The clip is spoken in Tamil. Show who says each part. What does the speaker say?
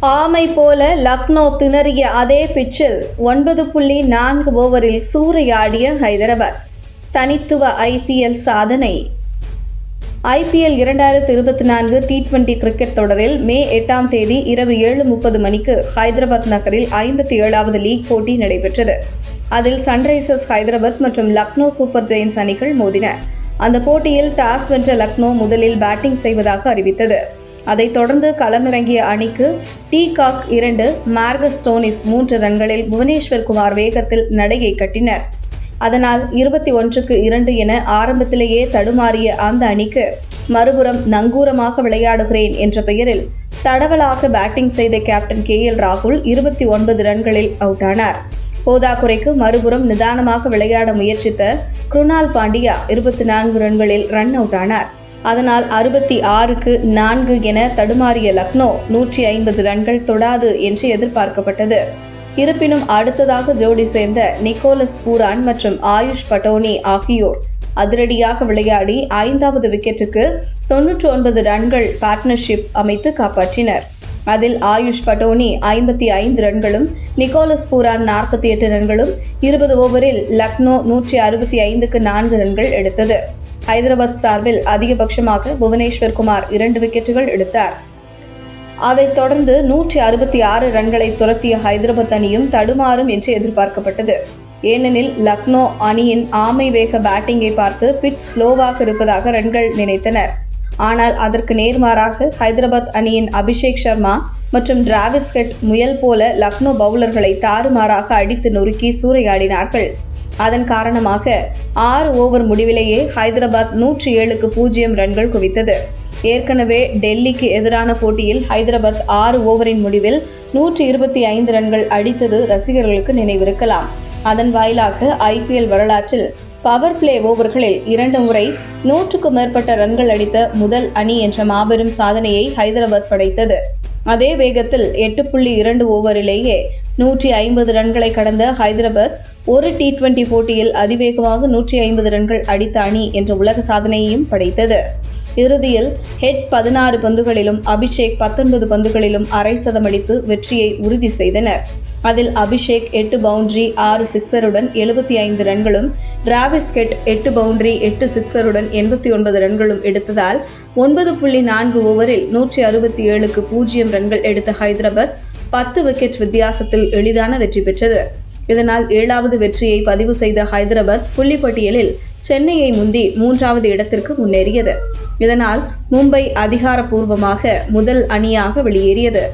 Speaker 1: ஆமை போல லக்னோ திணறிய அதே பிச்சில் ஒன்பது புள்ளி நான்கு ஓவரில் சூறையாடிய ஹைதராபாத். தனித்துவ ஐபிஎல் சாதனை. ஐபிஎல் இரண்டாயிரத்து இருபத்தி நான்கு டி டுவெண்டி கிரிக்கெட் தொடரில் மே எட்டாம் தேதி இரவு ஏழு முப்பது மணிக்கு ஹைதராபாத் நகரில் ஐம்பத்தி ஏழாவது லீக் போட்டி நடைபெற்றது. அதில் சன்ரைசர்ஸ் ஹைதராபாத் மற்றும் லக்னோ சூப்பர் ஜெயின்ஸ் அணிகள் மோதின. அந்த போட்டியில் டாஸ் வென்ற லக்னோ முதலில் பேட்டிங் செய்வதாக அறிவித்தது. அதைத் தொடர்ந்து களமிறங்கிய அணிக்கு டி காக் இரண்டு மார்கஸ் ஸ்டோனிஸ் மூன்று ரன்களில் புவனேஸ்வர் குமார் வேகத்தில் நடையை கட்டினர். அதனால் இருபத்தி ஒன்றுக்கு இரண்டு என ஆரம்பத்திலேயே தடுமாறிய அந்த அணிக்கு மறுபுறம் நங்கூரமாக விளையாடுகிறேன் என்ற பெயரில் தடவலாக பேட்டிங் செய்த கேப்டன் கே எல் ராகுல் இருபத்தி ஒன்பது ரன்களில் அவுட் ஆனார். போதாக்குறைக்கு மறுபுறம் நிதானமாக விளையாட முயற்சித்த குருணால் பாண்டியா இருபத்தி நான்கு ரன்களில் ரன் அவுட் ஆனார். அதனால் அறுபத்தி ஆறுக்கு நான்கு என தடுமாறிய லக்னோ நூற்றி ஐம்பது ரன்கள் தொடாது என்று எதிர்பார்க்கப்பட்டது. இருப்பினும் அடுத்ததாக ஜோடி சேர்ந்த நிக்கோலஸ் பூரான் மற்றும் ஆயுஷ் பட்டோனி ஆகியோர் அதிரடியாக விளையாடி ஐந்தாவது விக்கெட்டுக்கு தொன்னூற்றி ஒன்பது ரன்கள் பார்ட்னர்ஷிப் அமைத்து காப்பாற்றினர். அதில் ஆயுஷ் பட்டோனி ஐம்பத்தி ஐந்து ரன்களும் நிக்கோலஸ் பூரான் நாற்பத்தி எட்டு ரன்களும் இருபது ஓவரில் லக்னோ நூற்றி அறுபத்தி ஐந்துக்கு நான்கு ரன்கள் எடுத்தது. ஹைதராபாத் சார்பில் அதிகபட்சமாக புவனேஸ்வர் குமார் இரண்டு விக்கெட்டுகள் எடுத்தார். அதைத் தொடர்ந்து நூற்றி அறுபத்தி ஆறு ரன்களை துரத்திய ஹைதராபாத் அணியும் தடுமாறும் என்று எதிர்பார்க்கப்பட்டது. ஏனெனில் லக்னோ அணியின் ஆமை வேக பேட்டிங்கை பார்த்து பிட்ச் ஸ்லோவாக இருப்பதாக ரன்கள் நினைத்தனர். ஆனால் அதற்கு நேர்மாறாக ஹைதராபாத் அணியின் அபிஷேக் சர்மா மற்றும் டிராவிஸ் ஹெட் முயல் போல லக்னோ பவுலர்களை தாறுமாறாக அடித்து நொறுக்கி சூறையாடினார்கள். அதன் காரணமாக ஆறு ஓவர் முடிவிலேயே ஹைதராபாத் நூற்றி ஏழுக்கு பூஜ்ஜியம் ரன்கள் குவித்தது. ஏற்கனவே டெல்லிக்கு எதிரான போட்டியில் ஹைதராபாத் ஆறு ஓவரின் முடிவில் நூற்றி இருபத்தி ஐந்து ரன்கள் அடித்தது ரசிகர்களுக்கு நினைவிருக்கலாம். அதன் வாயிலாக ஐபிஎல் வரலாற்றில் பவர் பிளே ஓவர்களில் இரண்டு முறை நூற்றுக்கும் மேற்பட்ட ரன்கள் அடித்த முதல் அணி என்ற மாபெரும் சாதனையை ஹைதராபாத் படைத்தது. அதே வேகத்தில் எட்டு புள்ளி இரண்டு ஓவரிலேயே நூற்றி ஐம்பது ரன்களை கடந்த ஹைதராபாத் ஒரு டி டுவெண்டி போட்டியில் அதிவேகமாக நூற்றி ஐம்பது ரன்கள் அடித்த அணி என்ற உலக சாதனையையும் படைத்தது. இறுதியில் ஹெட் பதினாறு பந்துகளிலும் அபிஷேக் பத்தொன்பது பந்துகளிலும் அரை சதமடித்து வெற்றியை உறுதி செய்தனர். அதில் அபிஷேக் எட்டு பவுண்டரி ஆறு சிக்ஸருடன் எழுபத்தி ஐந்து ரன்களும் டிராவிஸ் கெட் எட்டு பவுண்டரி எட்டு சிக்ஸருடன் எண்பத்தி ஒன்பது ரன்களும் எடுத்ததால் ஒன்பது புள்ளி நான்கு ஓவரில் நூற்றி அறுபத்தி ஏழுக்கு பூஜ்ஜியம் ரன்கள் எடுத்த ஹைதராபாத் பத்து விக்கெட் வித்தியாசத்தில் எளிதான வெற்றி பெற்றது. இதனால் ஏழாவது வெற்றியை பதிவு செய்த ஹைதராபாத் புள்ளிப்பட்டியலில் சென்னையை முந்தி மூன்றாவது இடத்திற்கு முன்னேறியது. இதனால் மும்பை அதிகாரப்பூர்வமாக முதல் அணியாக வெளியேறியது.